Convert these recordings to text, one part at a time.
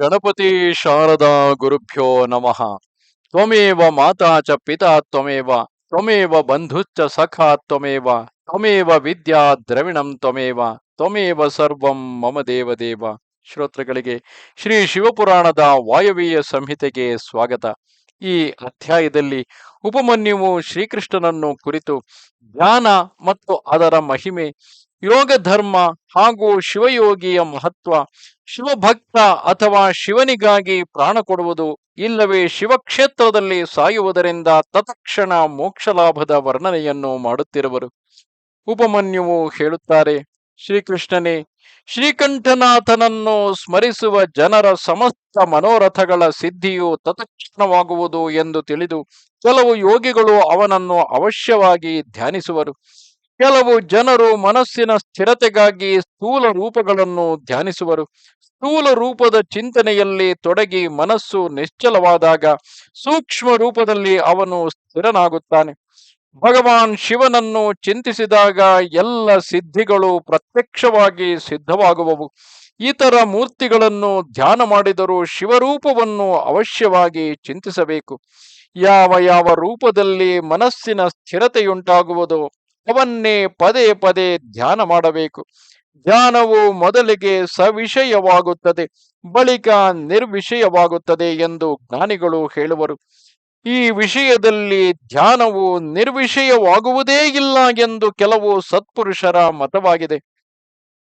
ಗಣಪತಿ ಶಾರದಾ ಗುರುಭ್ಯೋ ನಮಃ. ತ್ವಮೇವ ಮಾತಾ ಚ ಪಿತಾ ತ್ವಮೇವ ತ್ವಮೇವ ಬಂಧುಶ್ಚ ಸಖಾ ತ್ವಮೇವ ತ್ವಮೇವ ವಿದ್ಯಾ ದ್ರವಿಣಂ ತ್ವಮೇವ ತ್ವಮೇವ ಸರ್ವಂ ಮಮ ದೇವದೇವ. ಶ್ರೋತೃಗಳಿಗೆ ಶ್ರೀ ಶಿವಪುರಾಣದ ವಾಯವೀಯ ಸಂಹಿತೆಗೆ ಸ್ವಾಗತ. ಈ ಅಧ್ಯಾಯದಲ್ಲಿ ಉಪಮನ್ಯುವು ಶ್ರೀಕೃಷ್ಣನನ್ನು ಕುರಿತು ಧ್ಯಾನ ಮತ್ತು ಅದರ ಮಹಿಮೆ ಯೋಗ ಧರ್ಮ ಹಾಗೂ ಶಿವಯೋಗಿಯ ಮಹತ್ವ, ಶಿವಭಕ್ತ ಅಥವಾ ಶಿವನಿಗಾಗಿ ಪ್ರಾಣ ಕೊಡುವುದು, ಇಲ್ಲವೇ ಶಿವಕ್ಷೇತ್ರದಲ್ಲಿ ಸಾಯುವುದರಿಂದ ತತ್ಕ್ಷಣ ಮೋಕ್ಷ ಲಾಭದ ವರ್ಣನೆಯನ್ನು ಮಾಡುತ್ತಿರುವರು. ಉಪಮನ್ಯುವು ಹೇಳುತ್ತಾರೆ, ಶ್ರೀಕೃಷ್ಣನೇ, ಶ್ರೀಕಂಠನಾಥನನ್ನು ಸ್ಮರಿಸುವ ಜನರ ಸಮಸ್ತ ಮನೋರಥಗಳ ಸಿದ್ಧಿಯು ತತ್ಕ್ಷಣವಾಗುವುದು ಎಂದು ತಿಳಿದು, ಕೆಲವು ಯೋಗಿಗಳು ಅವನನ್ನು ಅವಶ್ಯವಾಗಿ ಧ್ಯಾನಿಸುವರು. ಕೆಲವು ಜನರು ಮನಸ್ಸಿನ ಸ್ಥಿರತೆಗಾಗಿ ಸ್ಥೂಲ ರೂಪಗಳನ್ನು ಧ್ಯಾನಿಸುವರು. ಸ್ಥೂಲ ರೂಪದ ಚಿಂತನೆಯಲ್ಲಿ ತೊಡಗಿ ಮನಸ್ಸು ನಿಶ್ಚಲವಾದಾಗ ಸೂಕ್ಷ್ಮ ರೂಪದಲ್ಲಿ ಅವನು ಸ್ಥಿರನಾಗುತ್ತಾನೆ. ಭಗವಾನ್ ಶಿವನನ್ನು ಚಿಂತಿಸಿದಾಗ ಎಲ್ಲ ಸಿದ್ಧಿಗಳು ಪ್ರತ್ಯಕ್ಷವಾಗಿ ಸಿದ್ಧವಾಗುವವು. ಇತರ ಮೂರ್ತಿಗಳನ್ನು ಧ್ಯಾನ ಮಾಡಿದರೂ ಶಿವರೂಪವನ್ನು ಅವಶ್ಯವಾಗಿ ಚಿಂತಿಸಬೇಕು. ಯಾವ ಯಾವ ರೂಪದಲ್ಲಿ ಮನಸ್ಸಿನ ಸ್ಥಿರತೆಯುಂಟಾಗುವುದೋ ಅವನ್ನೇ ಪದೇ ಪದೇ ಧ್ಯಾನ ಮಾಡಬೇಕು. ಧ್ಯಾನವು ಮೊದಲಿಗೆ ಸವಿಷಯವಾಗುತ್ತದೆ, ಬಳಿಕ ನಿರ್ವಿಷಯವಾಗುತ್ತದೆ ಎಂದು ಜ್ಞಾನಿಗಳು ಹೇಳುವರು. ಈ ವಿಷಯದಲ್ಲಿ ಧ್ಯಾನವು ನಿರ್ವಿಷಯವಾಗುವುದೇ ಇಲ್ಲ ಎಂದು ಕೆಲವು ಸತ್ಪುರುಷರ ಮತವಾಗಿದೆ.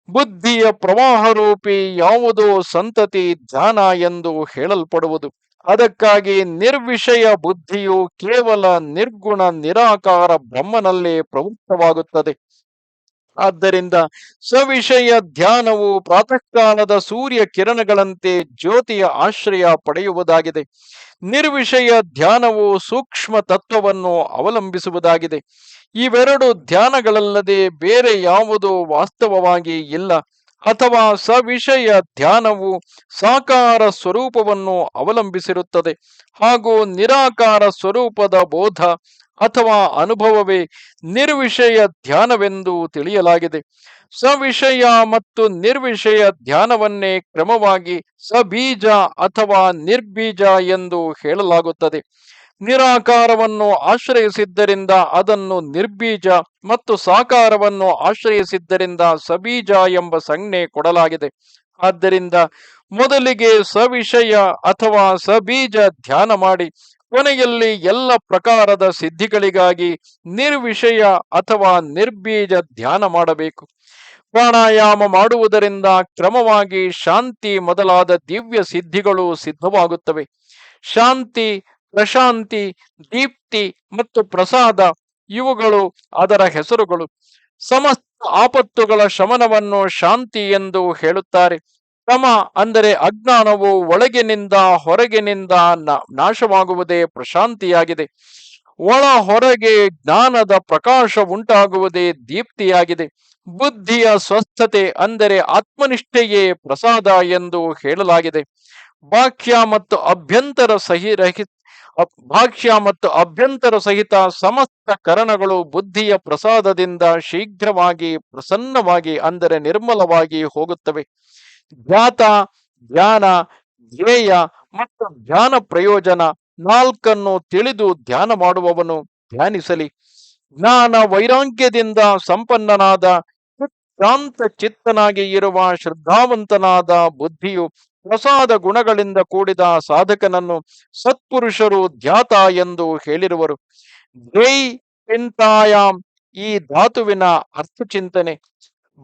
ಬುದ್ಧಿಯ ಪ್ರವಾಹ ರೂಪಿ ಯಾವುದೋ ಸಂತತಿ ಧ್ಯಾನ ಎಂದು ಹೇಳಲ್ಪಡುವುದು. ಅದಕ್ಕಾಗಿ ನಿರ್ವಿಷಯ ಬುದ್ಧಿಯು ಕೇವಲ ನಿರ್ಗುಣ ನಿರಾಕಾರ ಬ್ರಹ್ಮನಲ್ಲಿ ಪ್ರವೃತ್ತವಾಗುತ್ತದೆ. ಆದ್ದರಿಂದ ಸವಿಷಯ ಧ್ಯಾನವು ಪ್ರಾತಃ ಕಾಲದ ಸೂರ್ಯ ಕಿರಣಗಳಂತೆ ಜ್ಯೋತಿಯ ಆಶ್ರಯ ಪಡೆಯುವುದಾಗಿದೆ. ನಿರ್ವಿಷಯ ಧ್ಯಾನವು ಸೂಕ್ಷ್ಮ ತತ್ವವನ್ನು ಅವಲಂಬಿಸುವುದಾಗಿದೆ. ಇವೆರಡು ಧ್ಯಾನಗಳಲ್ಲದೆ ಬೇರೆ ಯಾವುದೂ ವಾಸ್ತವವಾಗಿ ಇಲ್ಲ. ಅಥವಾ ಸವಿಷಯ ಧ್ಯಾನವು ಸಾಕಾರ ಸ್ವರೂಪವನ್ನು ಅವಲಂಬಿಸಿರುತ್ತದೆ ಹಾಗೂ ನಿರಾಕಾರ ಸ್ವರೂಪದ ಬೋಧ ಅಥವಾ ಅನುಭವವೇ ನಿರ್ವಿಷಯ ಧ್ಯಾನವೆಂದು ತಿಳಿಯಲಾಗಿದೆ. ಸವಿಷಯ ಮತ್ತು ನಿರ್ವಿಷಯ ಧ್ಯಾನವನ್ನೇ ಕ್ರಮವಾಗಿ ಸಬೀಜ ಅಥವಾ ನಿರ್ಬೀಜ ಎಂದು ಹೇಳಲಾಗುತ್ತದೆ. ನಿರಾಕಾರವನ್ನು ಆಶ್ರಯಿಸಿದ್ದರಿಂದ ಅದನ್ನು ನಿರ್ಬೀಜ ಮತ್ತು ಸಾಕಾರವನ್ನು ಆಶ್ರಯಿಸಿದ್ದರಿಂದ ಸಬೀಜ ಎಂಬ ಸಂಜ್ಞೆ ಕೊಡಲಾಗಿದೆ. ಆದ್ದರಿಂದ ಮೊದಲಿಗೆ ಸವಿಷಯ ಅಥವಾ ಸಬೀಜ ಧ್ಯಾನ ಮಾಡಿ, ಕೊನೆಯಲ್ಲಿ ಎಲ್ಲ ಪ್ರಕಾರದ ಸಿದ್ಧಿಗಳಿಗಾಗಿ ನಿರ್ವಿಷಯ ಅಥವಾ ನಿರ್ಬೀಜ ಧ್ಯಾನ ಮಾಡಬೇಕು. ಪ್ರಾಣಾಯಾಮ ಮಾಡುವುದರಿಂದ ಕ್ರಮವಾಗಿ ಶಾಂತಿ ಮೊದಲಾದ ದಿವ್ಯ ಸಿದ್ಧಿಗಳು ಸಿದ್ಧವಾಗುತ್ತವೆ. ಶಾಂತಿ ಪ್ರಶಾಂತಿ, ದೀಪ್ತಿ ಮತ್ತು ಪ್ರಸಾದ, ಇವುಗಳು ಅದರ ಹೆಸರುಗಳು. ಸಮಸ್ತ ಆಪತ್ತುಗಳ ಶಮನವನ್ನು ಶಾಂತಿ ಎಂದು ಹೇಳುತ್ತಾರೆ. ತಮ ಅಂದರೆ ಅಜ್ಞಾನವು ಒಳಗಿನಿಂದ ಹೊರಗಿನಿಂದ ನಾಶವಾಗುವುದೇ ಪ್ರಶಾಂತಿಯಾಗಿದೆ. ಒಳ ಹೊರಗೆ ಜ್ಞಾನದ ಪ್ರಕಾಶ ಉಂಟಾಗುವುದೇ ದೀಪ್ತಿಯಾಗಿದೆ. ಬುದ್ಧಿಯ ಸ್ವಸ್ಥತೆ ಅಂದರೆ ಆತ್ಮನಿಷ್ಠೆಯೇ ಪ್ರಸಾದ ಎಂದು ಹೇಳಲಾಗಿದೆ. ಬಾಹ್ಯ ಮತ್ತು ಅಭ್ಯಂತರ ಸಹಿರಹಿತ ಭಾಕ್ಷ್ಯ ಮತ್ತು ಅಭ್ಯಂತರ ಸಹಿತ ಸಮಸ್ತ ಕರಣಗಳು ಬುದ್ಧಿಯ ಪ್ರಸಾದದಿಂದ ಶೀಘ್ರವಾಗಿ ಪ್ರಸನ್ನವಾಗಿ ಅಂದರೆ ನಿರ್ಮಲವಾಗಿ ಹೋಗುತ್ತವೆ. ಧ್ಯಾತ ಧ್ಯಾನ ಧ್ಯೇಯ ಮತ್ತು ಧ್ಯಾನ ಪ್ರಯೋಜನ ನಾಲ್ಕನ್ನು ತಿಳಿದು ಧ್ಯಾನ ಮಾಡುವವನು ಧ್ಯಾನಿಸಲಿ. ಜ್ಞಾನ ವೈರಾಗ್ಯದಿಂದ ಸಂಪನ್ನನಾದ ಶಾಂತ ಚಿತ್ತನಾಗಿ ಇರುವ ಶ್ರದ್ಧಾವಂತನಾದ ಬುದ್ಧಿಯು ಪ್ರಸಾದ ಗುಣಗಳಿಂದ ಕೂಡಿದ ಸಾಧಕನನ್ನು ಸತ್ಪುರುಷರು ಧ್ಯಾತ ಎಂದು ಹೇಳಿರುವರು. ಜೈ ಚಿಂತಾಯಾಮ್ ಈ ಧಾತುವಿನ ಅರ್ಥ ಚಿಂತನೆ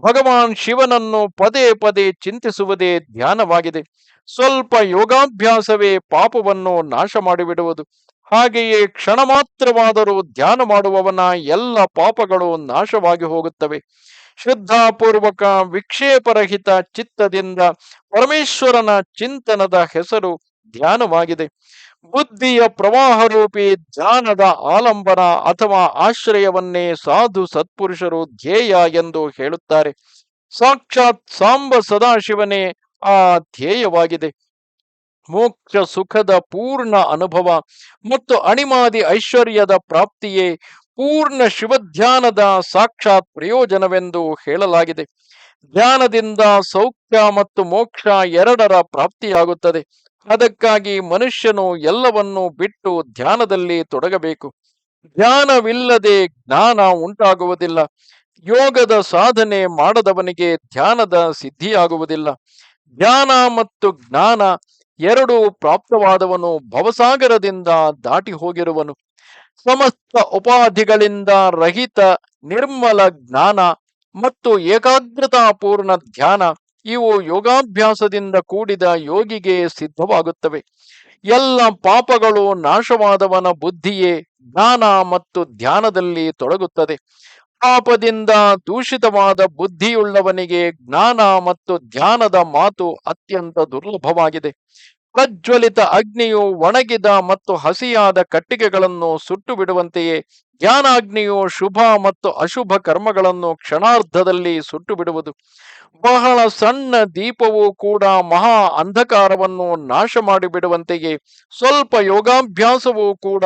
ಭಗವಾನ್ ಶಿವನನ್ನು ಪದೇ ಪದೇ ಚಿಂತಿಸುವುದೇ ಧ್ಯಾನವಾಗಿದೆ. ಸ್ವಲ್ಪ ಯೋಗಾಭ್ಯಾಸವೇ ಪಾಪವನ್ನು ನಾಶ ಮಾಡಿಬಿಡುವುದು. ಹಾಗೆಯೇ ಕ್ಷಣ ಮಾತ್ರವಾದರೂ ಧ್ಯಾನ ಮಾಡುವವನ ಎಲ್ಲ ಪಾಪಗಳು ನಾಶವಾಗಿ ಹೋಗುತ್ತವೆ. ಶ್ರದ್ಧಾಪೂರ್ವಕ ವಿಕ್ಷೇಪರಹಿತ ಚಿತ್ತದಿಂದ ಪರಮೇಶ್ವರನ ಚಿಂತನದ ಹೆಸರು ಧ್ಯಾನವಾಗಿದೆ. ಬುದ್ಧಿಯ ಪ್ರವಾಹ ರೂಪಿ ಧ್ಯಾನದ ಆಲಂಬನ ಅಥವಾ ಆಶ್ರಯವನ್ನೇ ಸಾಧು ಸತ್ಪುರುಷರು ಧ್ಯೇಯ ಎಂದು ಹೇಳುತ್ತಾರೆ. ಸಾಕ್ಷಾತ್ ಸಾಂಬ ಸದಾಶಿವನೇ ಆ ಧ್ಯೇಯವಾಗಿದೆ. ಮೋಕ್ಷ ಸುಖದ ಪೂರ್ಣ ಅನುಭವ ಮತ್ತು ಅಣಿಮಾದಿ ಐಶ್ವರ್ಯದ ಪ್ರಾಪ್ತಿಯೇ ಪೂರ್ಣ ಶಿವಧ್ಯಾನದ ಸಾಕ್ಷಾತ್ ಪ್ರಯೋಜನವೆಂದು ಹೇಳಲಾಗಿದೆ. ಧ್ಯಾನದಿಂದ ಸೌಖ್ಯ ಮತ್ತು ಮೋಕ್ಷ ಎರಡರ ಪ್ರಾಪ್ತಿಯಾಗುತ್ತದೆ. ಅದಕ್ಕಾಗಿ ಮನುಷ್ಯನು ಎಲ್ಲವನ್ನೂ ಬಿಟ್ಟು ಧ್ಯಾನದಲ್ಲಿ ತೊಡಗಬೇಕು. ಧ್ಯಾನವಿಲ್ಲದೆ ಜ್ಞಾನ ಉಂಟಾಗುವುದಿಲ್ಲ. ಯೋಗದ ಸಾಧನೆ ಮಾಡದವನಿಗೆ ಧ್ಯಾನದ ಸಿದ್ಧಿಯಾಗುವುದಿಲ್ಲ. ಧ್ಯಾನ ಮತ್ತು ಜ್ಞಾನ ಎರಡು ಪ್ರಾಪ್ತವಾದವನು ಭವಸಾಗರದಿಂದ ದಾಟಿ ಹೋಗಿರುವನು. ಸಮಸ್ತ ಉಪಾಧಿಗಳಿಂದ ರಹಿತ, ನಿರ್ಮಲ ಜ್ಞಾನ ಮತ್ತು ಏಕಾಗ್ರತಾಪೂರ್ಣ ಧ್ಯಾನ ಇವು ಯೋಗಾಭ್ಯಾಸದಿಂದ ಕೂಡಿದ ಯೋಗಿಗೆ ಸಿದ್ಧವಾಗುತ್ತವೆ. ಎಲ್ಲ ಪಾಪಗಳು ನಾಶವಾದವನ ಬುದ್ಧಿಯೇ ಜ್ಞಾನ ಮತ್ತು ಧ್ಯಾನದಲ್ಲಿ ತೊಡಗುತ್ತದೆ. ಪಾಪದಿಂದ ದೂಷಿತವಾದ ಬುದ್ಧಿಯುಳ್ಳವನಿಗೆ ಜ್ಞಾನ ಮತ್ತು ಧ್ಯಾನದ ಮಾತು ಅತ್ಯಂತ ದುರ್ಲಭವಾಗಿದೆ. ಪ್ರಜ್ವಲಿತ ಅಗ್ನಿಯು ಒಣಗಿದ ಮತ್ತು ಹಸಿಯಾದ ಕಟ್ಟಿಗೆಗಳನ್ನು ಸುಟ್ಟು ಬಿಡುವಂತೆಯೇ ಜ್ಞಾನಾಗ್ನಿಯು ಶುಭ ಮತ್ತು ಅಶುಭ ಕರ್ಮಗಳನ್ನು ಕ್ಷಣಾರ್ಧದಲ್ಲಿ ಸುಟ್ಟು ಬಿಡುವುದು ಬಹಳ ಸಣ್ಣ ದೀಪವೂ ಕೂಡ ಮಹಾ ಅಂಧಕಾರವನ್ನು ನಾಶ ಮಾಡಿಬಿಡುವಂತೆಯೇ. ಸ್ವಲ್ಪ ಯೋಗಾಭ್ಯಾಸವೂ ಕೂಡ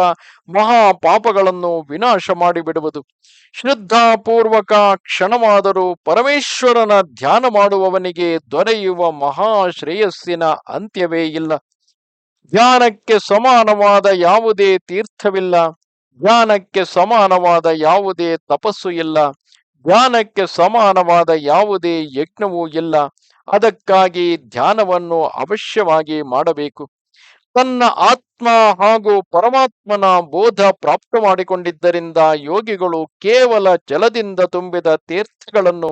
ಮಹಾ ಪಾಪಗಳನ್ನು ವಿನಾಶ ಮಾಡಿಬಿಡುವುದು. ಶ್ರದ್ಧಾಪೂರ್ವಕ ಕ್ಷಣವಾದರೂ ಪರಮೇಶ್ವರನ ಧ್ಯಾನ ಮಾಡುವವನಿಗೆ ದೊರೆಯುವ ಮಹಾ ಶ್ರೇಯಸ್ಸಿನ ಅಂತ್ಯವೇ ಇಲ್ಲ. ಧ್ಯಾನಕ್ಕೆ ಸಮಾನವಾದ ಯಾವುದೇ ತೀರ್ಥವಿಲ್ಲ. ಧ್ಯಾನಕ್ಕೆ ಸಮಾನವಾದ ಯಾವುದೇ ತಪಸ್ಸು ಇಲ್ಲ. ಜ್ಞಾನಕ್ಕೆ ಸಮಾನವಾದ ಯಾವುದೇ ಯಜ್ಞವೂ ಇಲ್ಲ. ಅದಕ್ಕಾಗಿ ಧ್ಯಾನವನ್ನು ಅವಶ್ಯವಾಗಿ ಮಾಡಬೇಕು. ತನ್ನ ಆತ್ಮ ಹಾಗೂ ಪರಮಾತ್ಮನ ಬೋಧ ಪ್ರಾಪ್ತ ಮಾಡಿಕೊಂಡಿದ್ದರಿಂದ ಯೋಗಿಗಳು ಕೇವಲ ಜಲದಿಂದ ತುಂಬಿದ ತೀರ್ಥಗಳನ್ನು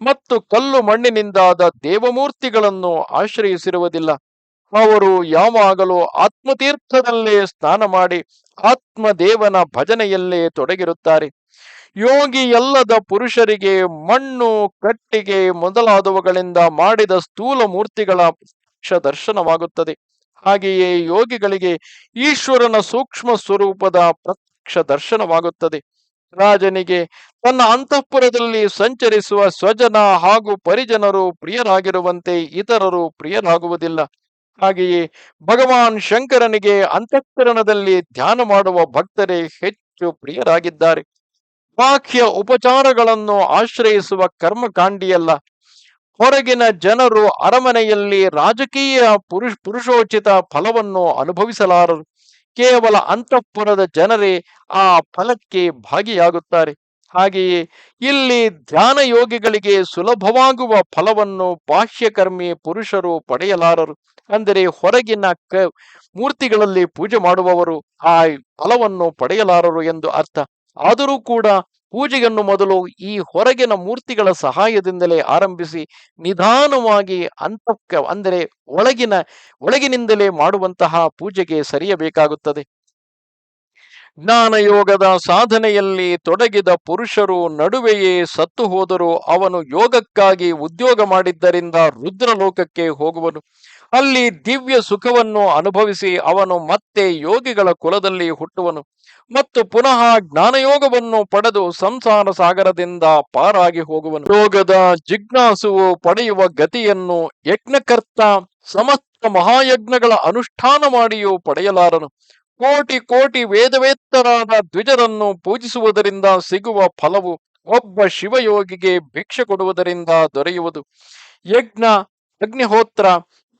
ಮತ್ತು ಕಲ್ಲು ಮಣ್ಣಿನಿಂದಾದ ದೇವಮೂರ್ತಿಗಳನ್ನು ಆಶ್ರಯಿಸಿರುವುದಿಲ್ಲ. ಅವರು ಯಾವಾಗಲೂ ಆತ್ಮತೀರ್ಥದಲ್ಲೇ ಸ್ನಾನ ಮಾಡಿ ಆತ್ಮದೇವನ ಭಜನೆಯಲ್ಲೇ ತೊಡಗಿರುತ್ತಾರೆ. ಯೋಗಿ ಎಲ್ಲದ ಪುರುಷರಿಗೆ ಮಣ್ಣು, ಕಟ್ಟಿಗೆ ಮೊದಲಾದವುಗಳಿಂದ ಮಾಡಿದ ಸ್ಥೂಲ ಮೂರ್ತಿಗಳ ದರ್ಶನವಾಗುತ್ತದೆ ಹಾಗೆಯೇ ಯೋಗಿಗಳಿಗೆ ಈಶ್ವರನ ಸೂಕ್ಷ್ಮ ಸ್ವರೂಪದ ಪ್ರತ್ಯಕ್ಷ ದರ್ಶನವಾಗುತ್ತದೆ. ರಾಜನಿಗೆ ತನ್ನ ಅಂತಃಪುರದಲ್ಲಿ ಸಂಚರಿಸುವ ಸ್ವಜನ ಹಾಗೂ ಪರಿಜನರು ಪ್ರಿಯರಾಗಿರುವಂತೆ ಇತರರು ಪ್ರಿಯರಾಗುವುದಿಲ್ಲ. ಹಾಗೆಯೇ ಭಗವಾನ್ ಶಂಕರನಿಗೆ ಅಂತಃಕರಣದಲ್ಲಿ ಧ್ಯಾನ ಮಾಡುವ ಭಕ್ತರೇ ಹೆಚ್ಚು ಪ್ರಿಯರಾಗಿದ್ದಾರೆ. ಬಾಹ್ಯ ಉಪಚಾರಗಳನ್ನು ಆಶ್ರಯಿಸುವ ಕರ್ಮಕಾಂಡಿಯಲ್ಲ. ಹೊರಗಿನ ಜನರು ಅರಮನೆಯಲ್ಲಿ ರಾಜಕೀಯ ಪುರುಷ ಪುರುಷೋಚಿತ ಫಲವನ್ನು ಅನುಭವಿಸಲಾರರು. ಕೇವಲ ಅಂತಃಪುರದ ಜನರೇ ಆ ಫಲಕ್ಕೆ ಭಾಗಿಯಾಗುತ್ತಾರೆ. ಹಾಗೆಯೇ ಇಲ್ಲಿ ಧ್ಯಾನ ಯೋಗಿಗಳಿಗೆ ಸುಲಭವಾಗುವ ಫಲವನ್ನು ಬಾಹ್ಯಕರ್ಮಿ ಪುರುಷರು ಪಡೆಯಲಾರರು. ಅಂದರೆ ಹೊರಗಿನ ಕ ಮೂರ್ತಿಗಳಲ್ಲಿ ಪೂಜೆ ಮಾಡುವವರು ಆ ಫಲವನ್ನು ಪಡೆಯಲಾರರು ಎಂದು ಅರ್ಥ. ಆದರೂ ಕೂಡ ಪೂಜೆಯನ್ನು ಮೊದಲು ಈ ಹೊರಗಿನ ಮೂರ್ತಿಗಳ ಸಹಾಯದಿಂದಲೇ ಆರಂಭಿಸಿ ನಿಧಾನವಾಗಿ ಅಂತ ಅಂದರೆ ಒಳಗಿನ, ಒಳಗಿನಿಂದಲೇ ಮಾಡುವಂತಹ ಪೂಜೆಗೆ ಸರಿಯಬೇಕಾಗುತ್ತದೆ. ಜ್ಞಾನಯೋಗದ ಸಾಧನೆಯಲ್ಲಿ ತೊಡಗಿದ ಪುರುಷರು ನಡುವೆಯೇ ಸತ್ತು ಹೋದರೂ ಅವನು ಯೋಗಕ್ಕಾಗಿ ಉದ್ಯೋಗ ಮಾಡಿದ್ದರಿಂದ ರುದ್ರಲೋಕಕ್ಕೆ ಹೋಗುವನು. ಅಲ್ಲಿ ದಿವ್ಯ ಸುಖವನ್ನು ಅನುಭವಿಸಿ ಅವನು ಮತ್ತೆ ಯೋಗಿಗಳ ಕುಲದಲ್ಲಿ ಹುಟ್ಟುವನು. ಮತ್ತು ಪುನಃ ಜ್ಞಾನಯೋಗವನ್ನು ಪಡೆದು ಸಂಸಾರ ಸಾಗರದಿಂದ ಪಾರಾಗಿ ಹೋಗುವನು. ಯೋಗದ ಜಿಜ್ಞಾಸುವು ಪಡೆಯುವ ಗತಿಯನ್ನು ಯಜ್ಞಕರ್ತ, ಸಮಸ್ತ ಮಹಾಯಜ್ಞಗಳ ಅನುಷ್ಠಾನ ಮಾಡಿಯೂ ಪಡೆಯಲಾರನು. ಕೋಟಿ ಕೋಟಿ ವೇದವೇತ್ತರಾದ ದ್ವಿಜರನ್ನು ಪೂಜಿಸುವುದರಿಂದ ಸಿಗುವ ಫಲವು ಒಬ್ಬ ಶಿವಯೋಗಿಗೆ ಭಿಕ್ಷೆ ಕೊಡುವುದರಿಂದ ದೊರೆಯುವುದು. ಯಜ್ಞ, ಅಗ್ನಿಹೋತ್ರ,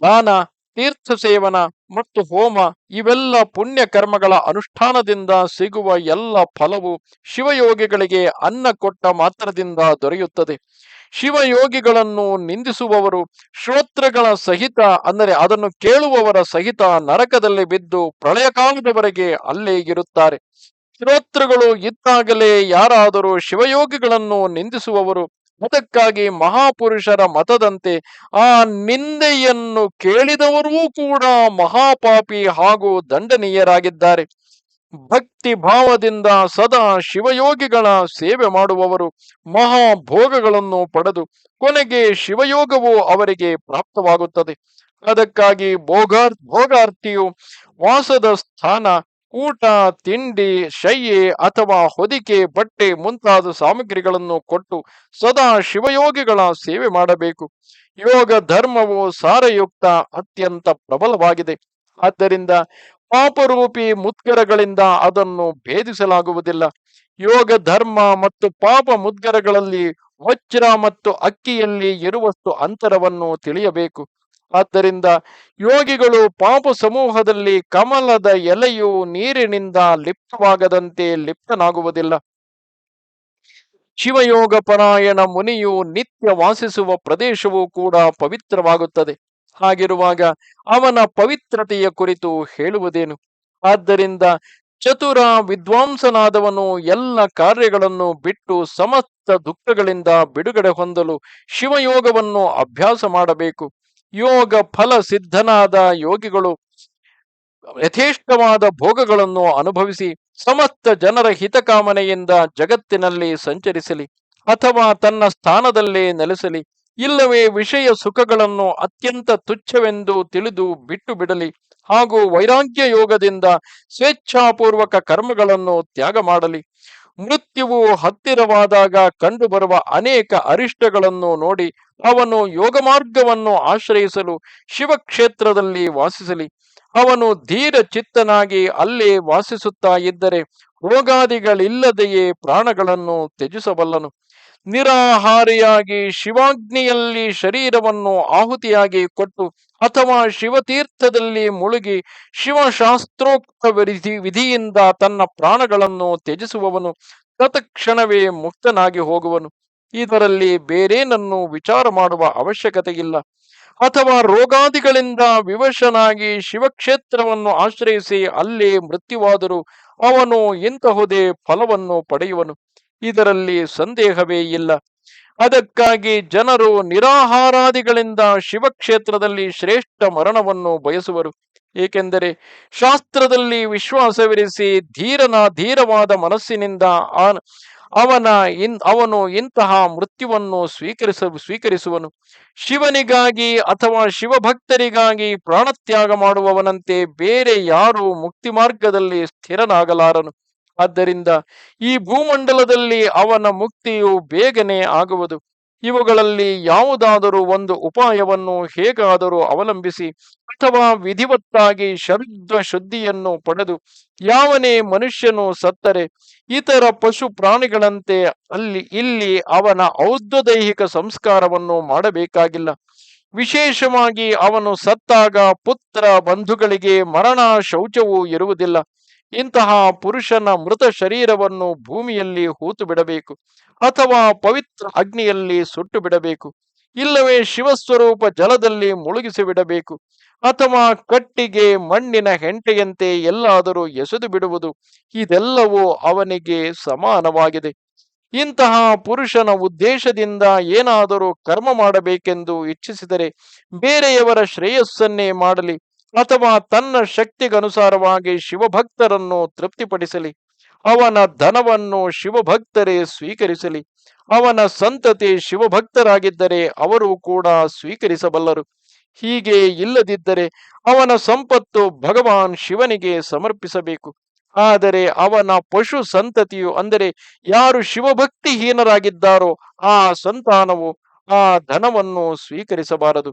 ದಾನ ತೀರ್ಥ ಸೇವನ ಮತ್ತು ಹೋಮ ಇವೆಲ್ಲ ಪುಣ್ಯ ಕರ್ಮಗಳ ಅನುಷ್ಠಾನದಿಂದ ಸಿಗುವ ಎಲ್ಲ ಫಲವು ಶಿವಯೋಗಿಗಳಿಗೆ ಅನ್ನ ಕೊಟ್ಟ ಮಾತ್ರದಿಂದ ದೊರೆಯುತ್ತದೆ. ಶಿವಯೋಗಿಗಳನ್ನು ನಿಂದಿಸುವವರು ಶ್ರೋತ್ರಗಳ ಸಹಿತ, ಅಂದರೆ ಅದನ್ನು ಕೇಳುವವರ ಸಹಿತ ನರಕದಲ್ಲಿ ಬಿದ್ದು ಪ್ರಳಯ ಕಾಲದವರೆಗೆ ಅಲ್ಲೇ ಇರುತ್ತಾರೆ. ಶ್ರೋತ್ರಗಳು ಇದ್ದಾಗಲೇ ಯಾರಾದರೂ ಶಿವಯೋಗಿಗಳನ್ನು ನಿಂದಿಸುವವರು, ಅದಕ್ಕಾಗಿ ಮಹಾಪುರುಷರ ಮತದಂತೆ ಆ ನಿಂದೆಯನ್ನು ಕೇಳಿದವರೂ ಕೂಡ ಮಹಾಪಾಪಿ ಹಾಗೂ ದಂಡನೀಯರಾಗಿದ್ದಾರೆ. ಭಕ್ತಿ ಭಾವದಿಂದ ಸದಾ ಶಿವಯೋಗಿಗಳ ಸೇವೆ ಮಾಡುವವರು ಮಹಾಭೋಗಗಳನ್ನು ಪಡೆದು ಕೊನೆಗೆ ಶಿವಯೋಗವು ಅವರಿಗೆ ಪ್ರಾಪ್ತವಾಗುತ್ತದೆ. ಅದಕ್ಕಾಗಿ ಭೋಗಾರ್ ಭೋಗಾರ್ಥಿಯು ವಾಸದ ಸ್ಥಾನ, ಊಟ, ತಿಂಡಿ ಶಯ್ಯೆ ಅಥವಾ ಹೊದಿಕೆ, ಬಟ್ಟೆ ಮುಂತಾದ ಸಾಮಗ್ರಿಗಳನ್ನು ಕೊಟ್ಟು ಸದಾ ಶಿವಯೋಗಿಗಳ ಸೇವೆ ಮಾಡಬೇಕು. ಯೋಗ ಧರ್ಮವು ಸಾರಯುಕ್ತ ಅತ್ಯಂತ ಪ್ರಬಲವಾಗಿದೆ. ಆದ್ದರಿಂದ ಪಾಪರೂಪಿ ಮುದ್ಗರಗಳಿಂದ ಅದನ್ನು ಭೇದಿಸಲಾಗುವುದಿಲ್ಲ. ಯೋಗ, ಧರ್ಮ ಮತ್ತು ಪಾಪ ಮುದ್ಗರಗಳಲ್ಲಿ ವಜ್ರ ಮತ್ತು ಅಕ್ಕಿಯಲ್ಲಿ ಇರುವಷ್ಟು ಅಂತರವನ್ನು ತಿಳಿಯಬೇಕು. ಆದ್ದರಿಂದ ಯೋಗಿಗಳು ಪಾಪ ಸಮೂಹದಲ್ಲಿ ಕಮಲದ ಎಲೆಯು ನೀರಿನಿಂದ ಲಿಪ್ತವಾಗದಂತೆ ಲಿಪ್ತನಾಗುವುದಿಲ್ಲ. ಶಿವಯೋಗ ಪರಾಯಣ ಮುನಿಯು ನಿತ್ಯ ವಾಸಿಸುವ ಪ್ರದೇಶವೂ ಕೂಡ ಪವಿತ್ರವಾಗುತ್ತದೆ. ಹಾಗಿರುವಾಗ ಅವನ ಪವಿತ್ರತೆಯ ಕುರಿತು ಹೇಳುವುದೇನು? ಆದ್ದರಿಂದ ಚತುರ ವಿದ್ವಾಂಸನಾದವನು ಎಲ್ಲ ಕಾರ್ಯಗಳನ್ನು ಬಿಟ್ಟು ಸಮಸ್ತ ದುಃಖಗಳಿಂದ ಬಿಡುಗಡೆ ಹೊಂದಲು ಶಿವಯೋಗವನ್ನು ಅಭ್ಯಾಸ ಮಾಡಬೇಕು. ಯೋಗ ಫಲ ಸಿದ್ಧನಾದ ಯೋಗಿಗಳು ಯಥೇಷ್ಟವಾದ ಭೋಗಗಳನ್ನು ಅನುಭವಿಸಿ ಸಮಸ್ತ ಜನರ ಹಿತಕಾಮನೆಯಿಂದ ಜಗತ್ತಿನಲ್ಲಿ ಸಂಚರಿಸಲಿ ಅಥವಾ ತನ್ನ ಸ್ಥಾನದಲ್ಲೇ ನೆಲೆಸಲಿ. ಇಲ್ಲವೇ ವಿಷಯ ಸುಖಗಳನ್ನು ಅತ್ಯಂತ ತುಚ್ಛವೆಂದು ತಿಳಿದು ಬಿಟ್ಟು ಬಿಡಲಿ ಹಾಗೂ ವೈರಾಗ್ಯ ಯೋಗದಿಂದ ಸ್ವೇಚ್ಛಾಪೂರ್ವಕ ಕರ್ಮಗಳನ್ನು ತ್ಯಾಗ ಮಾಡಲಿ. ಮೃತ್ಯುವು ಹತ್ತಿರವಾದಾಗ ಕಂಡುಬರುವ ಅನೇಕ ಅರಿಷ್ಟಗಳನ್ನು ನೋಡಿ ಅವನು ಯೋಗ ಮಾರ್ಗವನ್ನು ಆಶ್ರಯಿಸಲು ಶಿವಕ್ಷೇತ್ರದಲ್ಲಿ ವಾಸಿಸಲಿ. ಅವನು ಧೀರ ಚಿತ್ತನಾಗಿ ಅಲ್ಲೇ ವಾಸಿಸುತ್ತಾ ಇದ್ದರೆ ರೋಗಾದಿಗಳಿಲ್ಲದೆಯೇ ಪ್ರಾಣಗಳನ್ನು ತ್ಯಜಿಸಬಲ್ಲನು. ನಿರಾಹಾರಿಯಾಗಿ ಶಿವಾಗ್ನಿಯಲ್ಲಿ ಶರೀರವನ್ನು ಆಹುತಿಯಾಗಿ ಕೊಟ್ಟು ಅಥವಾ ಶಿವತೀರ್ಥದಲ್ಲಿ ಮುಳುಗಿ ಶಿವಶಾಸ್ತ್ರೋಕ್ತ ವಿಧಿ ವಿಧಿಯಿಂದ ತನ್ನ ಪ್ರಾಣಗಳನ್ನು ತ್ಯಜಿಸುವವನು ತತ್ಕ್ಷಣವೇ ಮುಕ್ತನಾಗಿ ಹೋಗುವನು. ಇದರಲ್ಲಿ ಬೇರೇನನ್ನು ವಿಚಾರ ಮಾಡುವ ಅವಶ್ಯಕತೆ ಇಲ್ಲ ಅಥವಾ ರೋಗಾದಿಗಳಿಂದ ವಿವಶನಾಗಿ ಶಿವಕ್ಷೇತ್ರವನ್ನು ಆಶ್ರಯಿಸಿ ಅಲ್ಲಿ ಮೃತ್ಯುವಾದರೂ ಅವನು ಇಂತಹುದೇ ಫಲವನ್ನು ಪಡೆಯುವನು. ಇದರಲ್ಲಿ ಸಂದೇಹವೇ ಇಲ್ಲ. ಅದಕ್ಕಾಗಿ ಜನರು ನಿರಾಹಾರಾದಿಗಳಿಂದ ಶಿವಕ್ಷೇತ್ರದಲ್ಲಿ ಶ್ರೇಷ್ಠ ಮರಣವನ್ನು ಬಯಸುವರು. ಏಕೆಂದರೆ ಶಾಸ್ತ್ರದಲ್ಲಿ ವಿಶ್ವಾಸವಿರಿಸಿ ಧೀರನ ಧೀರವಾದ ಮನಸ್ಸಿನಿಂದ ಅವನ ಇನ್ ಅವನು ಇಂತಹ ಮೃತ್ಯುವನ್ನು ಸ್ವೀಕರಿಸ ಸ್ವೀಕರಿಸುವನು. ಶಿವನಿಗಾಗಿ ಅಥವಾ ಶಿವಭಕ್ತರಿಗಾಗಿ ಪ್ರಾಣತ್ಯಾಗ ಮಾಡುವವನಂತೆ ಬೇರೆ ಯಾರು ಮುಕ್ತಿ ಮಾರ್ಗದಲ್ಲಿ ಸ್ಥಿರನಾಗಲಾರನು. ಆದ್ದರಿಂದ ಈ ಭೂಮಂಡಲದಲ್ಲಿ ಅವನ ಮುಕ್ತಿಯು ಬೇಗನೆ ಆಗುವುದು. ಇವುಗಳಲ್ಲಿ ಯಾವುದಾದರೂ ಒಂದು ಉಪಾಯವನ್ನು ಹೇಗಾದರೂ ಅವಲಂಬಿಸಿ ಅಥವಾ ವಿಧಿವತ್ತಾಗಿ ಶಬ್ದ ಶುದ್ಧಿಯನ್ನು ಪಡೆದು ಯಾವನೇ ಮನುಷ್ಯನು ಸತ್ತರೆ ಇತರ ಪಶು ಪ್ರಾಣಿಗಳಂತೆ ಅಲ್ಲಿ ಇಲ್ಲಿ ಅವನ ಔದ್ಧದೈಹಿಕ ಸಂಸ್ಕಾರವನ್ನು ಮಾಡಬೇಕಾಗಿಲ್ಲ. ವಿಶೇಷವಾಗಿ ಅವನು ಸತ್ತಾಗ ಪುತ್ರ ಬಂಧುಗಳಿಗೆ ಮರಣ ಶೌಚವೂ ಇರುವುದಿಲ್ಲ. ಇಂತಹ ಪುರುಷನ ಮೃತ ಶರೀರವನ್ನು ಭೂಮಿಯಲ್ಲಿ ಹೂತು ಬಿಡಬೇಕು ಅಥವಾ ಪವಿತ್ರ ಅಗ್ನಿಯಲ್ಲಿ ಸುಟ್ಟು ಬಿಡಬೇಕು ಇಲ್ಲವೇ ಶಿವಸ್ವರೂಪ ಜಲದಲ್ಲಿ ಮುಳುಗಿಸಿ ಬಿಡಬೇಕು ಅಥವಾ ಕಟ್ಟಿಗೆ ಮಣ್ಣಿನ ಹೆಂಟೆಯಂತೆ ಎಲ್ಲಾದರೂ ಎಸೆದು ಬಿಡುವುದು ಇದೆಲ್ಲವೂ ಅವನಿಗೆ ಸಮಾನವಾಗಿದೆ. ಇಂತಹ ಪುರುಷನ ಉದ್ದೇಶದಿಂದ ಏನಾದರೂ ಕರ್ಮ ಮಾಡಬೇಕೆಂದು ಇಚ್ಛಿಸಿದರೆ ಬೇರೆಯವರ ಶ್ರೇಯಸ್ಸನ್ನೇ ಮಾಡಲಿ. ಅಥವಾ ತನ್ನ ಶಕ್ತಿಗನುಸಾರವಾಗಿ ಶಿವಭಕ್ತರನ್ನು ತೃಪ್ತಿಪಡಿಸಲಿ, ಅವನ ಧನವನ್ನು ಶಿವಭಕ್ತರೇ ಸ್ವೀಕರಿಸಲಿ, ಅವನ ಸಂತತಿ ಶಿವಭಕ್ತರಾಗಿದ್ದರೆ ಅವರು ಕೂಡ ಸ್ವೀಕರಿಸಬಲ್ಲರು. ಹೀಗೆ ಇಲ್ಲದಿದ್ದರೆ ಅವನ ಸಂಪತ್ತು ಭಗವಾನ್ ಶಿವನಿಗೆ ಸಮರ್ಪಿಸಬೇಕು. ಆದರೆ ಅವನ ಪಶು ಸಂತತಿಯು ಅಂದರೆ ಯಾರು ಶಿವಭಕ್ತಿಹೀನರಾಗಿದ್ದಾರೋ ಆ ಸಂತಾನವು ಆ ಧನವನ್ನು ಸ್ವೀಕರಿಸಬಾರದು.